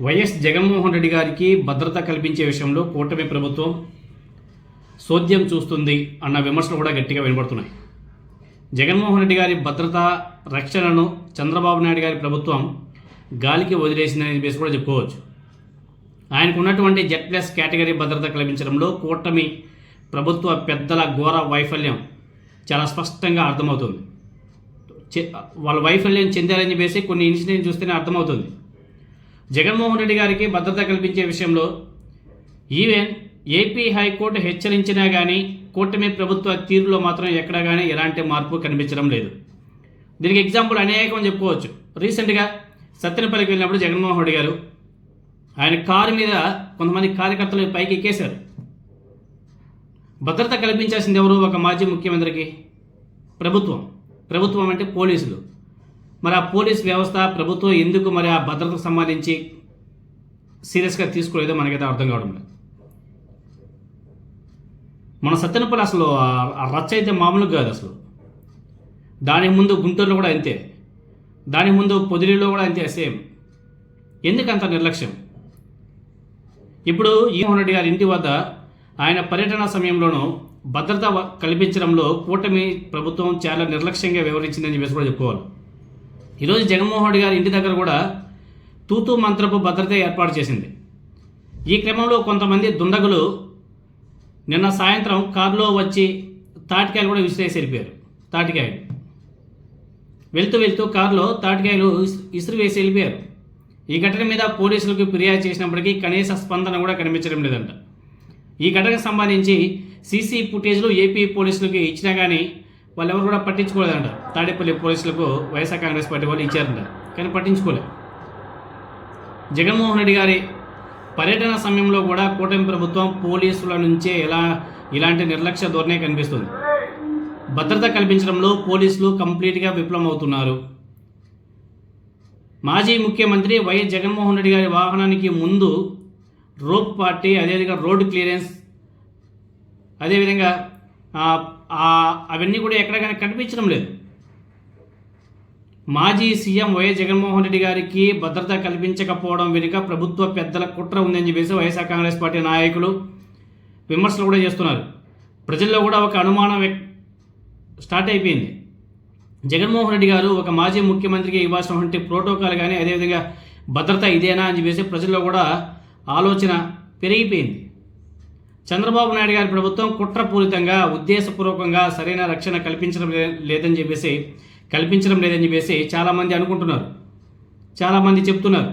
YS Jaganmohan Reddy గారికి భద్రత కల్పించే విషయంలో కూటమి ప్రభుత్వం సోద్యం చూస్తుంది అన్న విమర్శలు కూడా గట్టిగా వినబడుతున్నాయి. జగన్మోహన్ రెడ్డి గారి భద్రత రక్షణను చంద్రబాబు నాయుడు గారి ప్రభుత్వం గాలికి వదిలేసిందని చెప్పేసి కూడా చెప్పుకోవచ్చు. ఆయనకు ఉన్నటువంటి జెడ్ ప్లస్ కేటగిరీ భద్రత కల్పించడంలో కూటమి ప్రభుత్వ పెద్దల ఘోర వైఫల్యం చాలా స్పష్టంగా అర్థమవుతుంది. వాళ్ళ వైఫల్యం చెందారని చెప్పేసి కొన్ని ఇన్సిడెంట్ చూస్తేనే అర్థమవుతుంది. జగన్మోహన్ రెడ్డి గారికి భద్రత కల్పించే విషయంలో ఈవెన్ ఏపీ హైకోర్టు హెచ్చరించినా కానీ కూటమి ప్రభుత్వ తీరులో మాత్రం ఎక్కడా కానీ ఎలాంటి మార్పు కనిపించడం లేదు. దీనికి ఎగ్జాంపుల్ అనేకం చెప్పుకోవచ్చు. రీసెంట్గా సత్తెనపల్లికి వెళ్ళినప్పుడు జగన్మోహన్ రెడ్డి గారు ఆయన కారు మీద కొంతమంది కార్యకర్తలు పైకి ఎక్కేశారు. భద్రత కల్పించాల్సింది ఎవరు? ఒక మాజీ ముఖ్యమంత్రికి ప్రభుత్వం. ప్రభుత్వం అంటే పోలీసులు. మరి ఆ పోలీస్ వ్యవస్థ ప్రభుత్వం ఎందుకు మరి ఆ భద్రతకు సంబంధించి సీరియస్గా తీసుకోలేదో మనకైతే అర్థం కావడం లేదు. మన సత్యనపల్లి అసలు ఆ- రచ్చ అయితే మామూలుగా కాదు అసలు. దానికి ముందు గుంటూరులో కూడా అంతే. దానికి ముందు పొదిలిలో కూడా అంతే సేమ్. ఎందుకంత నిర్లక్ష్యం? ఇప్పుడు ఈమోహన్ రెడ్డి గారి ఇంటి వద్ద ఆయన పర్యటన సమయంలోనూ భద్రత కల్పించడంలో కూటమి ప్రభుత్వం చాలా నిర్లక్ష్యంగా వివరించిందని చెప్పేసి కూడా చెప్పుకోవాలి. ఈరోజు జగన్మోహన్ రెడ్డి గారి ఇంటి దగ్గర కూడా తూతూ మంత్రపు భద్రత ఏర్పాటు చేసింది. ఈ క్రమంలో కొంతమంది దుండగులు నిన్న సాయంత్రం కారులో వచ్చి తాటికాయలు కూడా విసిరేసి వెళ్ళిపోయారు. తాటికాయలు. వెళ్తూ వెళ్తూ కారులో తాటికాయలు ఇసురు వేసి వెళ్ళిపోయారు. ఈ ఘటన మీద పోలీసులకు ఫిర్యాదు చేసినప్పటికీ కనీస స్పందన కూడా కనిపించడం లేదంట. ఈ ఘటనకు సంబంధించి సీసీ ఫుటేజ్లు ఏపీ పోలీసులకు ఇచ్చినా కానీ వాళ్ళు ఎవరు కూడా పట్టించుకోలేదంట. తాడేపల్లి పోలీసులకు వైఎస్ఆర్ కాంగ్రెస్ పార్టీ వాళ్ళు ఇచ్చారంట. కానీ పట్టించుకోలేదు జగన్మోహన్ రెడ్డి గారి పర్యటన సమయంలో కూడా కూటమి ప్రభుత్వం పోలీసుల నుంచే ఎలా ఇలాంటి నిర్లక్ష్య ధోరణే కనిపిస్తుంది. భద్రత కల్పించడంలో పోలీసులు కంప్లీట్గా విఫలమవుతున్నారు. మాజీ ముఖ్యమంత్రి వైఎస్ జగన్మోహన్ రెడ్డి గారి వాహనానికి ముందు రోప్ పార్టీ అదేవిధంగా రోడ్డు క్లియరెన్స్ అదేవిధంగా అవన్నీ కూడా ఎక్కడ కానీ కనిపించడం లేదు. మాజీ సీఎం వైఎస్ జగన్మోహన్ రెడ్డి గారికి భద్రత కల్పించకపోవడం వెనుక ప్రభుత్వ పెద్దల కుట్ర ఉందని చెప్పేసి వైఎస్ఆర్ కాంగ్రెస్ పార్టీ నాయకులు విమర్శలు కూడా చేస్తున్నారు. ప్రజల్లో కూడా ఒక అనుమానం స్టార్ట్ అయిపోయింది. జగన్మోహన్ రెడ్డి గారు ఒక మాజీ ముఖ్యమంత్రికి ఇవ్వాల్సినటువంటి ప్రోటోకాల్ కానీ అదేవిధంగా భద్రత ఇదేనా అని చెప్పేసి ప్రజల్లో కూడా ఆలోచన పెరిగిపోయింది. చంద్రబాబు నాయుడు గారి ప్రభుత్వం కుట్రపూరితంగా ఉద్దేశపూర్వకంగా సరైన రక్షణ కల్పించడం లే- లేదని చెప్పేసి కల్పించడం లేదని చెప్పేసి చాలామంది అనుకుంటున్నారు. చాలామంది చెప్తున్నారు.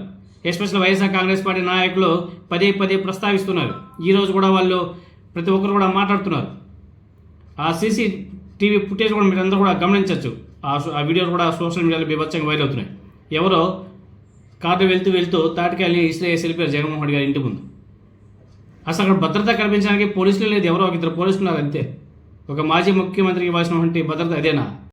ఎస్పెషల్ వైఎస్ఆర్ కాంగ్రెస్ పార్టీ నాయకులు పదే పదే ప్రస్తావిస్తున్నారు. ఈరోజు కూడా వాళ్ళు ప్రతి ఒక్కరు కూడా మాట్లాడుతున్నారు. ఆ సీసీ టీవీ ఫుటేజ్ కూడా మీరు అందరూ కూడా గమనించవచ్చు. ఆ సో- ఆ వీడియోలు కూడా సోషల్ మీడియాలో బీభత్సంగా వైరల్ అవుతున్నాయి. ఎవరో కార్డు వెళ్తూ వెళ్తూ తాటికాయలు ఇస్రే వెళ్ళిపోయారు జగన్మోహన్ రెడ్డి గారి ఇంటి ముందు. అసలు అక్కడ భద్రత కల్పించడానికి పోలీసులు లేదు ఎవరో ఒక ఇద్దరు పోలీసులు ఉన్నారు అంతే. ఒక మాజీ ముఖ్యమంత్రికి ఇవ్వాల్సినటువంటి భద్రత అదేనా?